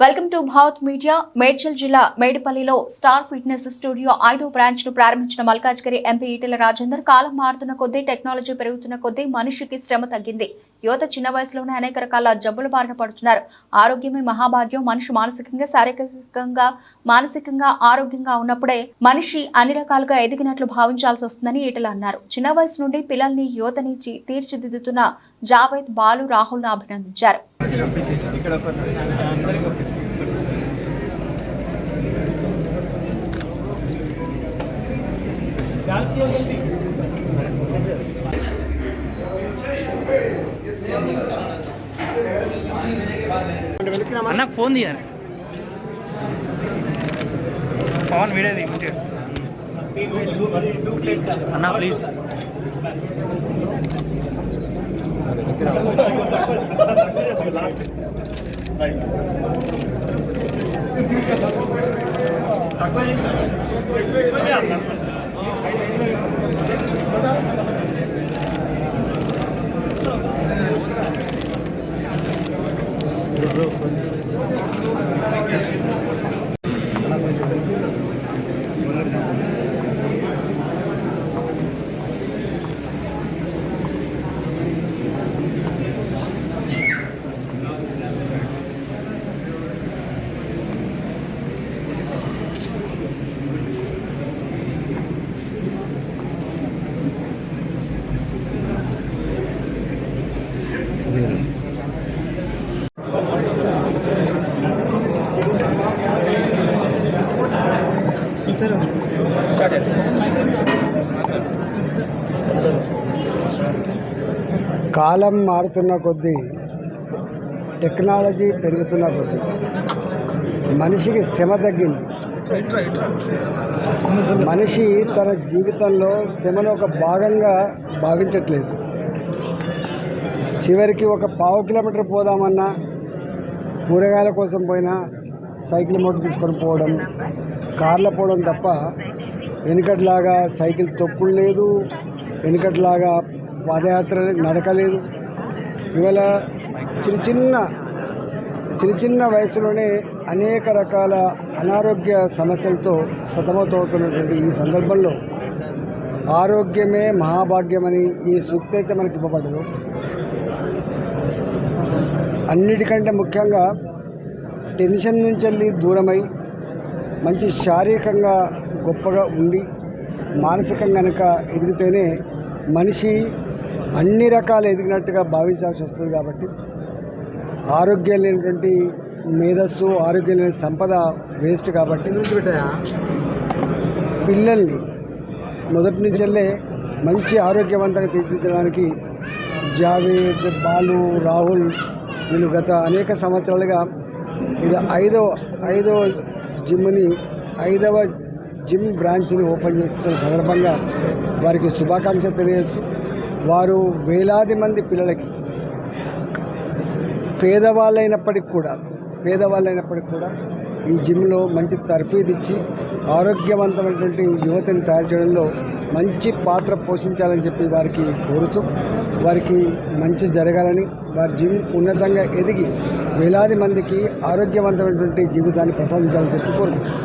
Welcome to Bhavat media. Medchal జిల్లా మేడిపల్లిలో star fitness studio ఐదో బ్రాంచ్ను ప్రారంభించిన మల్కాజ్గిరి ఎంపీ ఈటెల రాజేందర్ కాలం మారుతున్న కొద్దీ టెక్నాలజీ పెరుగుతున్న కొద్దీ మనిషికి శ్రమ తగ్గింది. యువత చిన్న వయసులోనే అనేక రకాల జబ్బుల బారిన పడుతున్నారు. ఆరోగ్యమే మహాభాగ్యం. మనిషి మానసికంగా శారీరకంగా మానసికంగా ఆరోగ్యంగా ఉన్నప్పుడే మనిషి అన్ని రకాలుగా ఎదిగినట్లు భావించాల్సి వస్తుందని ఈటెల అన్నారు. చిన్న వయసు నుండి పిల్లల్ని యువతని తీర్చిదిద్దుతున్న జావేద్ బాలు రాహుల్ అభినందించారు. అన్న ఫోన్ తీయాలి. పవన్ వీడేది అన్న ప్లీజ్ తక్కువ కాలం మారుతున్న కొద్దీ టెక్నాలజీ పెరుగుతున్న కొద్దీ మనిషికి శ్రమ తగ్గింది. మనిషి తన జీవితంలో శ్రమను ఒక భాగంగా భావించట్లేదు. చివరికి ఒక పావు కిలోమీటర్ పోదామన్నా కూరగాయల కోసం పోయినా సైకిల్ మోటార్ తీసుకొని పోవడం కార్లో పోవడం తప్ప వెనుకట్లాగా సైకిల్ తొక్కులు లేదు వెనుకట్లాగా పాదయాత్ర నడకలేదు. ఇవాళ చిన్న చిన్న చిన్న చిన్న వయసులోనే అనేక రకాల అనారోగ్య సమస్యలతో సతమతమవుతున్నటువంటి ఈ సందర్భంలో ఆరోగ్యమే మహాభాగ్యమని ఈ సూక్తి అయితే మనకి ఇవ్వబడదు అన్నిటికంటే ముఖ్యంగా టెన్షన్ నుంచి వెళ్ళి దూరమై మంచి శారీరకంగా గొప్పగా ఉండి మానసికంగా కనుక ఎదిగితేనే మనిషి అన్ని రకాలు ఎదిగినట్టుగా భావించాల్సి వస్తుంది కాబట్టి ఆరోగ్యం లేనటువంటి మేధస్సు ఆరోగ్యం లేని సంపద వేస్ట్ కాబట్టి పిల్లల్ని మొదటి నుంచి వెళ్ళే మంచి ఆరోగ్యవంతంగా తీర్చిదిద్దడానికి జావేద్ బాలు రాహుల్ నేను గత అనేక సంవత్సరాలుగా ఇది ఐదవ ఐదవ జిమ్ని ఐదవ జిమ్ బ్రాంచ్ని ఓపెన్ చేస్తున్న సందర్భంగా వారికి శుభాకాంక్షలు తెలియజేస్తూ వారు వేలాది మంది పిల్లలకి పేదవాళ్ళైనప్పటికి కూడా పేదవాళ్ళైనప్పటికి కూడా ఈ జిమ్లో మంచి తర్ఫీదిచ్చి ఆరోగ్యవంతమైనటువంటి యువతని తయారు చేయడంలో మంచి పాత్ర పోషించాలని చెప్పి వారికి కోరుతూ వారికి మంచి జరగాలని వారి జీవి ఉన్నతంగా ఎదిగి వేలాది మందికి ఆరోగ్యవంతమైనటువంటి జీవితాన్ని ప్రసాదించాలని చెప్పి కోరుకుంటున్నాను